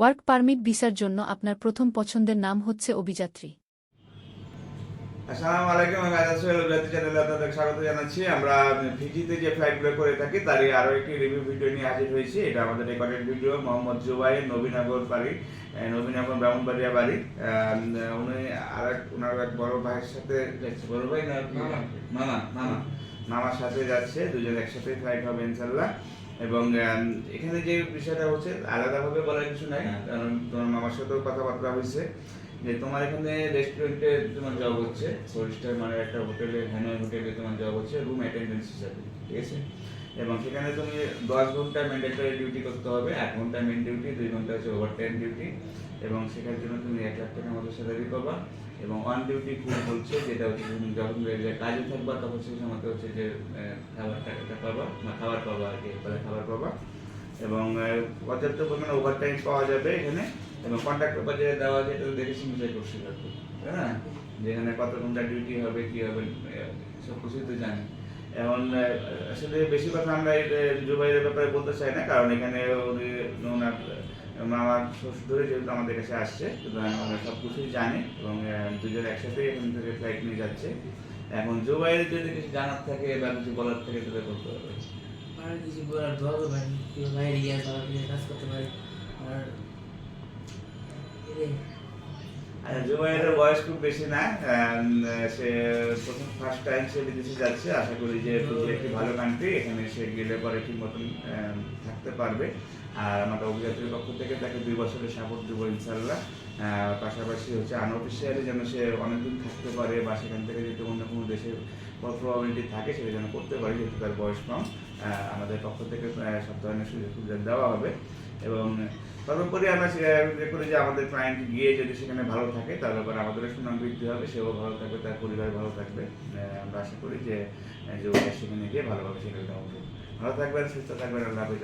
Work permit ভিসার জন্য আপনার প্রথম পছন্দের নাম হচ্ছে অভিযাত্রী। আসসালামু আলাইকুম আমি আজাদ সোহেল জাতি চ্যানেলে আপনাদের স্বাগত জানাচ্ছি। আমরা ফিজিতে যে ফ্লাইটগুলো করে থাকি তারই আরও একটি রিভিউ ভিডিও নিয়ে হাজির হয়েছি। এটা আমাদের রেকর্ডেড ভিডিও মোহাম্মদ জুবাইর নবীনগর বাড়ি নবীনগর ব্রাহ্মণবাড়িয়া বাড়ি। উনি আর এক ওনার এক বড় ভাইয়ের সাথে বড় ভাই না মামা মামা? মামা মামার সাথে যাচ্ছে দুজন একসাথে ফ্লাইট হবে ইনশাল্লাহ এবং এখানে যে বিষয়টা হচ্ছে আলাদাভাবে বলার কিছু নাই কারণ তোমার মামার সাথেও কথাবার্তা হয়েছে। যে তোমার এখানে রেস্টুরেন্টে তোমার জব হচ্ছে ফোর স্টার মানে একটা হোটেলে হ্যানয় হোটেলে তোমার জব হচ্ছে রুম অ্যাটেন্ডেন্স হিসাবে, ঠিক আছে? এবং সেখানে তুমি দশ ঘণ্টা ম্যান্ডেটরি ডিউটি করতে হবে, এক ঘণ্টা মেন ডিউটি দুই ঘণ্টা হচ্ছে ওভার টাইম ডিউটি এবং সেখানের জন্য তুমি এক লাখ টাকার মতো স্যালারি পাবা, এবং অন ডিউটি ফুড বলছে যেটা হচ্ছে তুমি যখন কাজে থাকবা, তখন সেই সময় হচ্ছে যে খাবার টাকাটা পাবা, বা খাবার পাবা আর কি খাবার পাবা, এবং পর্যাপ্ত পরিমাণে ওভার টাইম পাওয়া যাবে এখানে। এবং কন্ট্রাক্টর বাজারে দেওয়া আছে, এটা দেখে শুনে করছে তাই না? যেখানে কত ঘণ্টা ডিউটি হবে, কি হবে সব কিছুই তো জানি। এখন আসলে বেশি কথা আমরা জুবাইরের ব্যাপারে বলতে চাই না, কারণ এখানে উনি ওনার মামার শ্বশুর ধরে যেহেতু আমাদের কাছে আসছে, সুতরাং আমরা সব কিছুই জানি এবং দুজন একসাথে এখান থেকে ফ্লাইট নিয়ে যাচ্ছে। এখন জুবাইরের যদি কিছু জানার থাকে বা কিছু বলার থাকে, তাহলে বলতে হবে। আর কিছু বলার দোয়া করবেন কেউ বাইরে গিয়ে তারা কাজ করতে পারে। আর জুবাইরের বয়স খুব বেশি না সে প্রথম ফার্স্ট টাইম সে বিদেশে যাচ্ছে। আশা করি যে একটি ভালো কান্ট্রি এখানে সে গেলে পরে ঠিক মতন থাকতে পারবে। আর আমাদের অভিযাত্রীর পক্ষ থেকে তাকে দুই বছরের সাপোর্ট দেবো ইনশাল্লাহ পাশাপাশি হচ্ছে আনঅফিসিয়ালি যেন সে অনেকদিন থাকতে পারে বা সেখান থেকে যদি অন্য কোনো দেশের প্রবাবিলিটি থাকে, সেটা যেন করতে পারে, যেহেতু তার বয়স কম আমাদের পক্ষ থেকে সব ধরনের সুযোগ সুবিধা দেওয়া হবে। এবং সর্বোপরি আমরা করি যে আমাদের ক্লায়েন্ট গিয়ে যদি সেখানে ভালো থাকে, তার ব্যাপারে আমাদেরও সুনাম বৃদ্ধি হবে, সেও ভালো থাকবে, তার পরিবার ভালো থাকবে। আমরা আশা করি যে যে সেখানে গিয়ে ভালোভাবে সেখানে ভালো থাকবেন, সুস্থ থাকবেন, আল্লাহ হাফিজ।